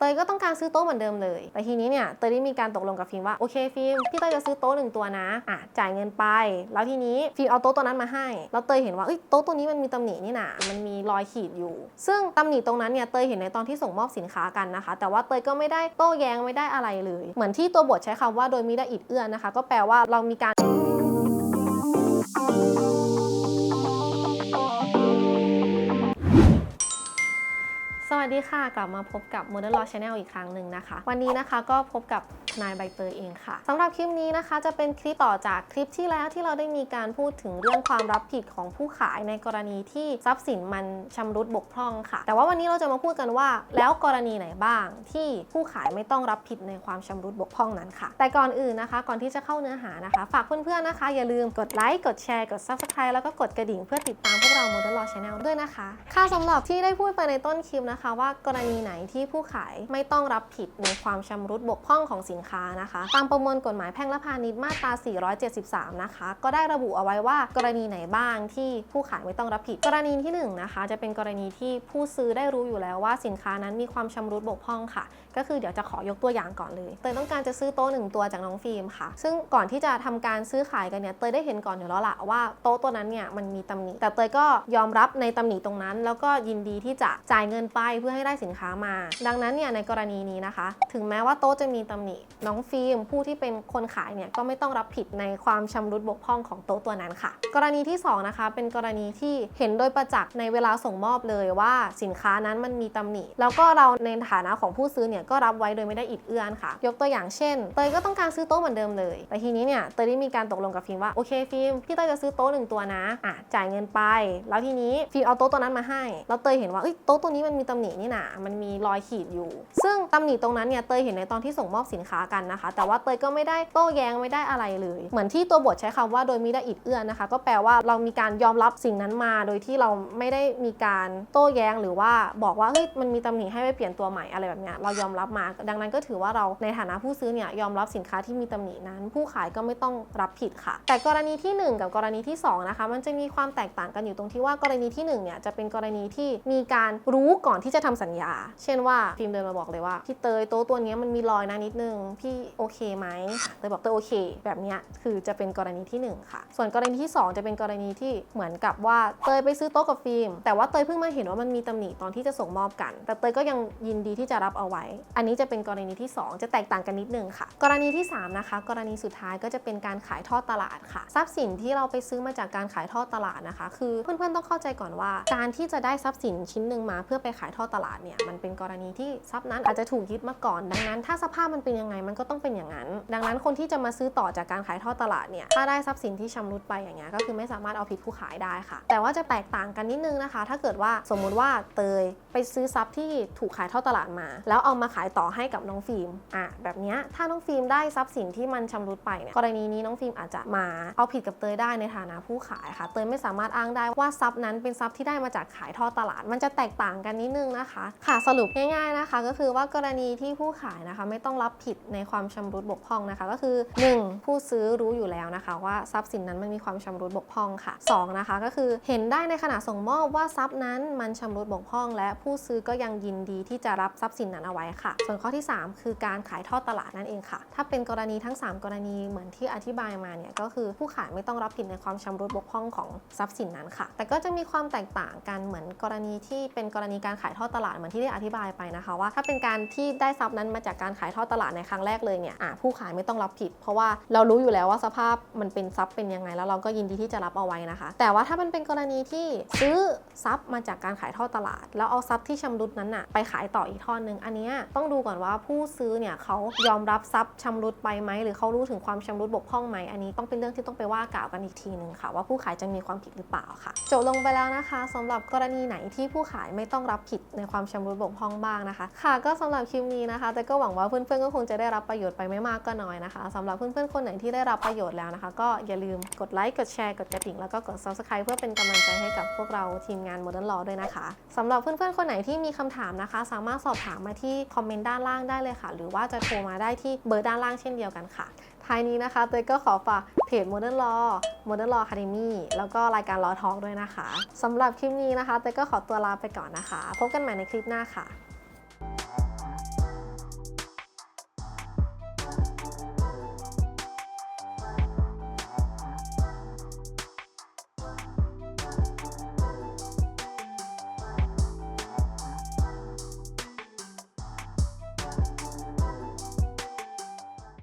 เตยก็ต้องการซื้อโต๊ะเหมือนเดิมเลย แต่ทีนี้เนี่ยเตยได้มีการตกลงกับฟิล์มว่าโอเคฟิล์มพี่เตยจะซื้อโต๊ะหนึ่งตัวนะอะจ่ายเงินไป แล้วทีนี้ฟิล์มเอาโต๊ะตัวนั้นมาให้ แล้วเตยเห็นว่าเอ้ยโต๊ะตัวนี้มันมีตำหนินี่นะมันมีรอยขีดอยู่ ซึ่งตำหนิตรงนั้นเนี่ยเตยเห็นในตอนที่ส่งมอบสินค้ากันนะคะ แต่ว่าเตยก็ไม่ได้โต้แย้งไม่ได้อะไรเลย เหมือนที่ตัวบทใช้คำว่าโดยมิได้อิดเอื้อนนะคะ ก็แปลว่าเรามีการ วัสดีค่ะ กลับมาพบกับ Modern Law Channel อีกครั้งหนึ่งนะคะ วันนี้นะคะก็พบกับนายใบเตยเองค่ะสำหรับคลิปนี้นะคะ จะเป็นคลิปต่อจากคลิปที่แล้วที่เราได้มีการพูดถึงเรื่องความรับผิดของผู้ขายในกรณีที่ทรัพย์สินมันชำรุดบกพร่องค่ะ แต่ว่าวันนี้เราจะมาพูดกันว่า แล้วกรณีไหนบ้าง ที่ผู้ขายไม่ต้องรับผิดในความชำรุดบกพร่องนั้นค่ะ แต่ก่อนอื่นนะคะ ก่อนที่จะเข้าเนื้อหานะคะ ฝากเพื่อนๆนะคะ อย่าลืมกดไลค์กดแชร์กด Subscribe แล้วก็กดกระดิ่งเพื่อติดตามพวกเรา Modern Law Channel ด้วยนะคะ ค่ะสำหรับที่ได้พูดไปในต้นคลิปนะคะว่ากรณีไหนที่ผู้ขายไม่ต้องรับผิดในความชำรุดบกพร่องของสินค้านะคะ ตามประมวลกฎหมายแพ่งและพาณิชย์มาตรา 473 นะคะ ก็ได้ระบุเอาไว้ว่ากรณีไหนบ้างที่ผู้ขายไม่ต้องรับผิด กรณีที่หนึ่งนะคะ จะเป็นกรณีที่ผู้ซื้อได้รู้อยู่แล้วว่าสินค้านั้นมีความชำรุดบกพร่องค่ะ ก็คือเดี๋ยวจะขอยกตัวอย่างก่อนเลยเตยต้องการจะซื้อโต๊ะหนึ่งตัวจากน้องฟิล์มค่ะ ซึ่งก่อนที่จะทำการซื้อขายกันเนี่ยเตยได้เห็นก่อนอยู่แล้วล่ะว่าโต๊ะตัวนั้นเนี่ยมันมีตำหนิแต่เตยก็ยอมรับในตำหนิตรงนั้น แล้วก็ยินดีที่จะจ่ายเงินไปเพื่อให้ได้สินค้ามา ดังนั้นเนี่ยในกรณีนี้นะคะ ถึงแม้ว่าโต๊ะจะมีตำหนิ น้องฟิล์มผู้ที่เป็นคนขายเนี่ยก็ไม่ต้องรับผิดในความชำรุดบกพร่องของโต๊ะตัวนั้นค่ะ กรณีที่สองนะคะ เป็นกรณีที่เห็นโดยประจักษ์ในเวลาส่งมอบเลยว่าสินค้านั้นมันมีตำหนิ แล้วก็เราในฐานะของผู้ซื้อเนี่ยก็รับไว้โดยไม่ได้อิดเอื้อนค่ะ ยกตัวอย่างเช่นเตยก็ต้องการซื้อโต๊ะเหมือนเดิมเลย แต่ทีนี้เนี่ยเตยได้มีการตกลงกับฟิล์มว่าโอเคฟิล์มพี่เตยจะซื้อโต๊ะหนึ่งตัวนะอะจ่ายเงินไป แล้วทีนี้ฟิล์มเอาโต๊ะตัวนั้นมาให้แล้วเตยเห็นว่าเอ้ยโต๊ะตัวนี้มันมีตำหนินี่นะมันมีรอยขีดอยู่ ซึ่งตำหนิตรงนั้นเนี่ยเตยเห็นในตอนที่ส่งมอบสินค้ากันนะคะ แต่ว่าเตยก็ไม่ได้โต้แย้งไม่ได้อะไรเลย เหมือนที่ตัวบทใช้คำว่าโดยมิได้อิดเอื้อนนะคะ ก็แปลว่าเรามีการยอมรับสิ่งนั้นมา โดยที่เราไม่ได้มีการโต้แย้งหรือว่าบอกว่าเฮ้ยมันมีตำหนิให้ไปเปลี่ยนตัวใหม่อะไรแบบเนี้ยเรายอมรับมา ดังนั้นก็ถือว่าเราในฐานะผู้ซื้อเนี่ยยอมรับสินค้าที่มีตำหนินั้น ผู้ขายก็ไม่ต้องรับผิดค่ะ แต่กรณีที่หนึ่งกับกรณีที่สองนะคะ มันจะมีความแตกต่างกันอยู่ตรงที่ว่ากรณีที่หนึ่งเนี่ยจะเป็นกรณีที่มีการรู้ก่อนที่จะทำสัญญา เช่นว่าฟิล์มเดินมาบอกเลยว่าพี่เตยโต๊ะตัวนี้มันมีรอยนะนิดนึงพี่โอเคไหมเตยบอกเตยโอเค แบบนี้คือจะเป็นกรณีที่หนึ่งค่ะ ส่วนกรณีที่สองจะเป็นกรณีที่เหมือนกับว่าเตยไปซื้อโต๊ะกับฟิล์มแต่ว่าเตยเพิ่งมาเห็นว่ามันมีตำหนิตอนที่จะส่งมอบกัน แต่เตยก็ยังยินดีที่จะรับเอาไว้ อันนี้จะเป็นกรณีที่สองจะแตกต่างกันนิดนึงค่ะ กรณีที่สามนะคะกรณีสุดท้ายก็จะเป็นการขายทอดตลาดค่ะ ทรัพย์สินที่เราไปซื้อมาจากการขายทอดตลาดนะคะ คือเพื่อนๆต้องเข้าใจก่อนว่า การที่จะได้ทรัพย์สินชิ้นหนึ่งมาเพื่อไปขายทอดตลาดเนี่ยมันเป็นกรณีที่ทรัพย์นั้นอาจจะถูกยึดมาก่อน ดังนั้น ถ้าสภาพมันเป็นยังไงมันก็ต้องเป็นอย่างนั้น ดังนั้นคนที่จะมาซื้อต่อจากการขายทอดตลาดเนี่ยถ้าได้ทรัพย์สินที่ชำรุดไปอย่างเงี้ยก็คือไม่สามารถเอาผิดผู้ขายได้ค่ะ แต่ว่าจะแตกต่างกันนิดนึงนะคะ ถ้าเกิดว่าสมมุติว่าเตยไปซื้อทรัพย์ที่ถูกขายทอดตลาดมา แล้วเอามาขายต่อให้กับน้องฟิล์มอะแบบเนี้ยถ้าน้องฟิล์มได้ทรัพย์สินที่มันชำรุดไปเนี่ยกรณีนี้น้องฟิล์มอาจจะมาเอาผิดกับเตยได้ในฐานะผู้ขายค่ะ เตยไม่สามารถอ้างได้ว่าทรัพย์นั้นเป็นทรัพย์ที่ได้มาจากขายทอดตลาด มันจะแตกต่างกันนิดนึงนะคะค่ะสรุปง่ายๆนะคะ ก็คือว่ากรณีที่ผู้ขายนะคะ ไม่ต้องรับผิดในความชำรุดบกพร่องนะคะ ก็คือ 1. ผู้ซื้อรู้อยู่แล้วนะคะ ว่าทรัพย์สินนั้นมันมีความชำรุดบกพร่องค่ะ 2. นะคะก็คือเห็นได้ในขณะส่งมอบว่าทรัพย์นั้นมันชำรุดบกพร่อง และผู้ซื้อก็ยังยินดีที่จะรับทรัพย์สินนั้นเอาไว้ค่ะ ส่วนข้อที่ 3 คือการขายทอดตลาดนั่นเองค่ะ ถ้าเป็นกรณีทั้ง 3 กรณีเหมือนที่อธิบายมาเนี่ยก็คือผู้ขายไม่ต้องรับผิดในความชำรุดบกพร่องของทรัพย์สินนั้นค่ะ แต่ก็จะมีความแตกต่างกันเหมือนกรณีที่เป็นกรณีการขายทอดตลาดเหมือนที่ได้อธิบายไปนะคะว่า ถ้าเป็นการที่ได้ทรัพย์นั้นมาจากการขายทอดตลาดในครั้งแรกเลยเนี่ยผู้ขายไม่ต้องรับผิด เพราะว่าเรารู้อยู่แล้วว่าสภาพมันเป็นทรัพย์เป็นยังไงแล้วเราก็ยินดีที่จะรับเอาไว้นะคะ แต่ว่าถ้ามันเป็นกรณีที่ซื้อทรัพย์มาจากการขายทอดตลาด แล้วเอาทรัพย์ที่ชำรุดนั้นน่ะไปขายต่ออีกทอดนึงอันนี้ต้องดูก่อนว่าผู้ซื้อเนี่ยเขายอมรับทรัพย์ชำรุดไปไหมหรือเขารู้ถึงความชำรุดบกพร่องไหมอันนี้ต้องเป็นเรื่องที่ต้องไปว่ากล่าวกันอีกทีหนึ่งค่ะ ว่าผู้ขายจะมีความผิดหรือเปล่าค่ะจบลงไปแล้วนะคะสำหรับกรณีไหนที่ผู้ขายไม่ต้องรับผิดในความชำรุดบกพร่องบ้างนะคะ ค่ะก็สำหรับคลิปนี้นะคะ แต่ก็หวังว่าเพื่อนๆก็คงจะได้รับประโยชน์ไปไม่มากก็น้อยนะคะสำหรับเพื่อนๆคนไหนที่ได้รับประโยชน์แล้วนะคะ ก็อย่าลืมกดไลค์กดแชร์กดกระดิ่งแล้วก็กด subscribe เพื่อเป็นกำลังใจให้กับพวกเราทีมงาน Modern Law ด้วยนะคะสำหรับเพื่อนๆคนไหนที่มีคำถามนะคะ สามารถสอบถามมาที่คอมเมนต์ด้านล่างได้เลยค่ะ หรือว่าจะโทรมาได้ที่เบอร์ด้านล่างเช่นเดียวกันค่ะ ท้ายนี้นะคะเตยก็ขอฝากเพจ Modern Law Modern Law Academy แล้วก็รายการ Law Talk ด้วยนะคะสำหรับคลิปนี้นะคะเตยก็ขอตัวลาไปก่อนนะคะ พบกันใหม่ในคลิปหน้าค่ะ